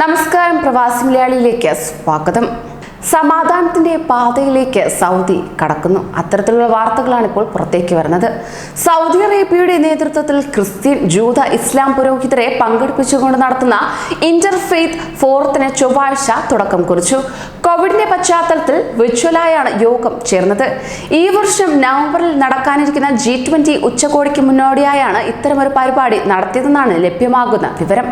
നമസ്കാരം പ്രവാസി മലയാളിയിലേക്ക് സ്വാഗതം. സമാധാനത്തിന്റെ പാതയിലേക്ക് സൗദി കടക്കുന്നു. അത്തരത്തിലുള്ള വാർത്തകളാണ് ഇപ്പോൾ പുറത്തേക്ക് വരുന്നത്. സൗദി അറേബ്യയുടെ നേതൃത്വത്തിൽ ക്രിസ്ത്യൻ ജൂത ഇസ്ലാം പുരോഹിതരെ പങ്കെടുപ്പിച്ചുകൊണ്ട് നടത്തുന്ന ഇന്റർഫെയ്ത്ത് ഫോറത്തിന് ചൊവ്വാഴ്ച തുടക്കം കുറിച്ചു. കോവിഡിന്റെ പശ്ചാത്തലത്തിൽ വിർച്വലായാണ് യോഗം ചേർന്നത്. ഈ വർഷം നവംബറിൽ നടക്കാനിരിക്കുന്ന ജി ട്വന്റി ഉച്ചകോടിക്ക് മുന്നോടിയായാണ് ഇത്തരമൊരു പരിപാടി നടത്തിയതെന്നാണ് ലഭ്യമാകുന്ന വിവരം.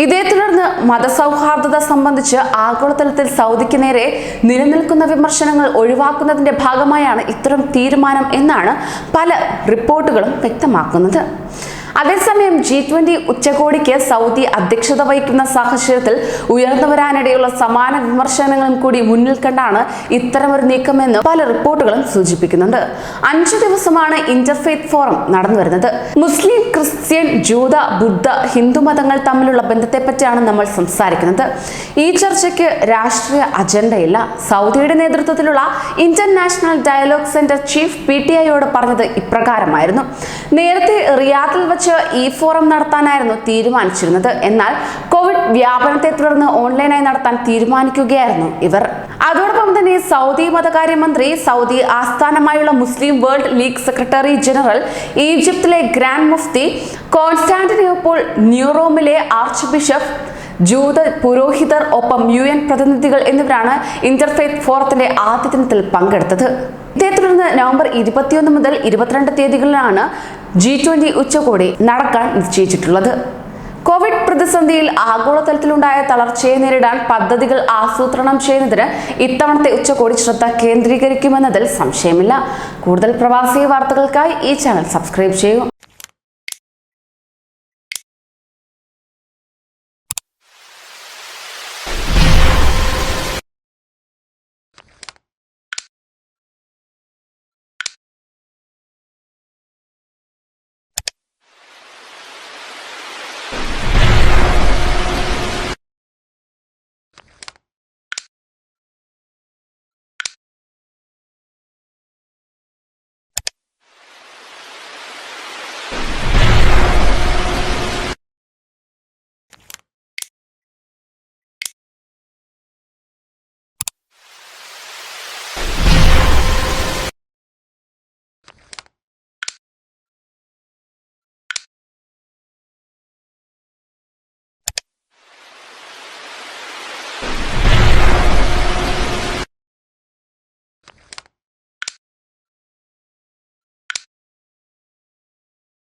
ഇതേ തുടർന്ന് മതസൗഹാർദ്ദത സംബന്ധിച്ച് ആഗോളതലത്തിൽ സൗദിക്ക് നേരെ നിലനിൽക്കുന്ന വിമർശനങ്ങൾ ഒഴിവാക്കുന്നതിന്റെ ഭാഗമായാണ് ഇത്തരം തീരുമാനം എന്നാണ് പല റിപ്പോർട്ടുകളും വ്യക്തമാക്കുന്നത്. അതേസമയം ജി ട്വന്റി ഉച്ചകോടിക്ക് സൗദി അധ്യക്ഷത വഹിക്കുന്ന സാഹചര്യത്തിൽ ഉയർന്നു വരാനിടയുള്ള സമാന വിമർശനങ്ങളും കൂടി മുന്നിൽ കണ്ടാണ് ഇത്തരമൊരു നീക്കമെന്ന് പല റിപ്പോർട്ടുകളും സൂചിപ്പിക്കുന്നുണ്ട്. അഞ്ചു ദിവസമാണ് ഇന്റർഫെയ്ത്ത് ഫോറം നടന്നു വരുന്നത് മുസ്ലിം ക്രിസ്ത്യൻ ജൂത ബുദ്ധ ഹിന്ദു മതങ്ങൾ തമ്മിലുള്ള ബന്ധത്തെ പറ്റിയാണ് നമ്മൾ സംസാരിക്കുന്നത്. ഈ ചർച്ചയ്ക്ക് രാഷ്ട്രീയ അജണ്ടയില്ല. സൗദിയുടെ നേതൃത്വത്തിലുള്ള Indian national dialogue centre chief P T ഐയോട് പറഞ്ഞത് ഇപ്രകാരമായിരുന്നു. നേരത്തെ റിയാദിൽ വെച്ച് ഈ ഫോറം നടത്താനായിരുന്നു തീരുമാനിച്ചിരുന്നത്. എന്നാൽ കോവിഡ് വ്യാപനത്തെ തുടർന്ന് ഓൺലൈനായി നടത്താൻ തീരുമാനിക്കുകയായിരുന്നു ഇവർ. അതോടൊപ്പം തന്നെ സൗദി മതകാര്യമന്ത്രി സൗദി ആസ്ഥാനമായുള്ള Muslim world league secretary general ഈജിപ്തിലെ ഗ്രാൻഡ് മുഫ്തി കോൺസ്റ്റാന്റിനോപ്പോൾ ന്യൂറോമിലെ ആർച്ച് ബിഷപ്പ് ജൂത പുരോഹിതർ ഒപ്പം യു എൻ പ്രതിനിധികൾ എന്നിവരാണ് ഇന്റർഫെയ്ത്ത് ഫോറത്തിന്റെ ആദ്യ ദിനത്തിൽ പങ്കെടുത്തത്. ഇതേ തുടർന്ന് നവംബർ ഇരുപത്തിയൊന്ന് മുതൽ ഇരുപത്തിരണ്ട് തീയതികളിലാണ് ജി ട്വന്റി ഉച്ചകോടി നടക്കാൻ നിശ്ചയിച്ചിട്ടുള്ളത്. കോവിഡ് പ്രതിസന്ധിയിൽ ആഗോളതലത്തിലുണ്ടായ തളർച്ചയെ നേരിടാൻ പദ്ധതികൾ ആസൂത്രണം ചെയ്യുന്നതിന് ഇത്തവണത്തെ ഉച്ചകോടി ശ്രദ്ധ കേന്ദ്രീകരിക്കുമെന്നതിൽ സംശയമില്ല. കൂടുതൽ പ്രവാസി വാർത്തകൾക്കായി ഈ ചാനൽ സബ്സ്ക്രൈബ് ചെയ്യൂ.